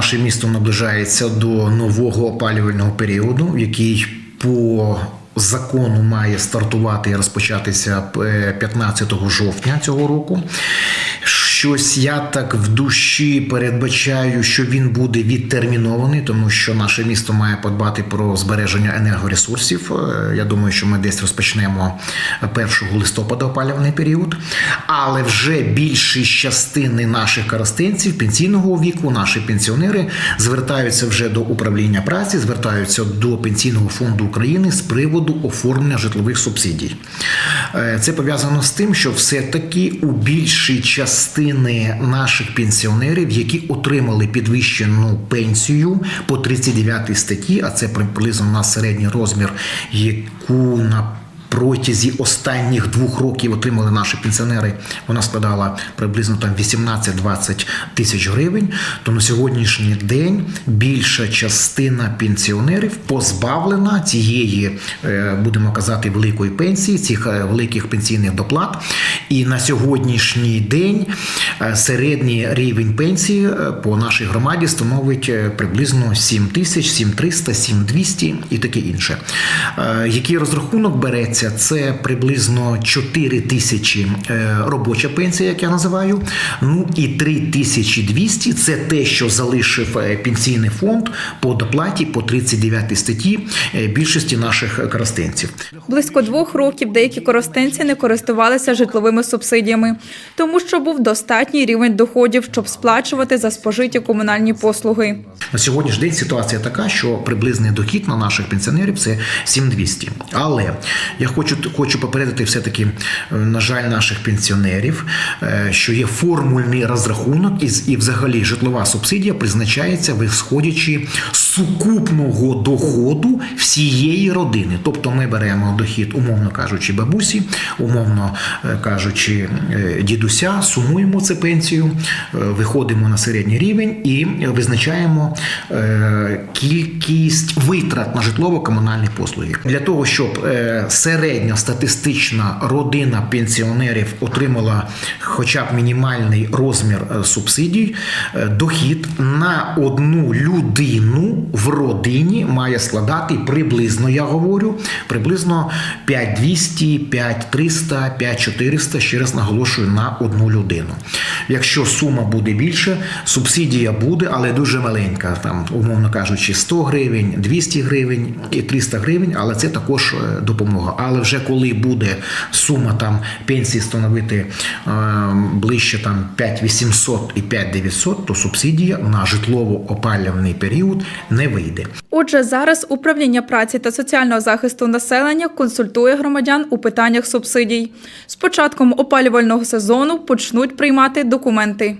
наше місто наближається до нового опалювального періоду, який по закону має стартувати і розпочатися е, 15 жовтня цього року. Щось я так в душі передбачаю, що він буде відтермінований, тому що наше місто має подбати про збереження енергоресурсів. Е, Я думаю, що ми десь розпочнемо 1 листопада опалювальний період. Але вже більшість частини наших коростенців пенсійного віку, наші пенсіонери звертаються вже до управління праці, звертаються до пенсійного фонду України з приводу оформлення житлових субсидій. Е, Це пов'язано з тим, що все-таки у більшій частини наших пенсіонерів, які отримали підвищену пенсію по 39 статті, а це приблизно на середній розмір, яку на Протязі останніх двох років отримали наші пенсіонери. Вона складала приблизно там 18-20 тисяч гривень. То на сьогоднішній день більша частина пенсіонерів позбавлена цієї, е, будемо казати, великої пенсії, цих е, великих пенсійних доплат. І на сьогоднішній день е, середній рівень пенсії по нашій громаді становить приблизно 7 тисяч, 7300, 7200 і таке інше. Який розрахунок береться? Це приблизно 4 тисячі е, робоча пенсія, як я називаю. Ну і 3200 – це те, що залишив е, пенсійний фонд по доплаті по 39 статті е, більшості наших коростенців. Близько двох років деякі коростенці не користувалися житловими субсидіями, тому що був достатній рівень доходів, щоб сплачувати за спожиті комунальні послуги. На сьогоднішній день ситуація така, що приблизний дохід на наших пенсіонерів це 7200. Але я хочу, хочу попередити все-таки, е, на жаль, наших пенсіонерів, е, що є формульний розрахунок, і, і взагалі житлова субсидія призначається висходячи з сукупного доходу всієї родини. Тобто ми беремо дохід, умовно кажучи, бабусі, умовно е, кажучи, е, дідуся, сумуємо це пенсію, е, виходимо на середній рівень і визначаємо кількість витрат на житлово-комунальні послуги. Для того, щоб е, середньостатистична родина пенсіонерів отримала хоча б мінімальний розмір субсидій, дохід на одну людину родині має складати приблизно, я говорю, приблизно 5200, 5300, 5400, ще раз наголошую, на одну людину. Якщо сума буде більше, субсидія буде, але дуже маленька, там, умовно кажучи, 100 гривень, 200 гривень і 300 гривень, але це також е, допомога. Але вже коли буде сума там пенсії становити е, ближче там 5800 і 5900, то субсидія на житлово-опалювальний період не вийде. Отже, зараз управління праці та соціального захисту населення консультує громадян у питаннях субсидій. З початком опалювального сезону почнуть приймати документи.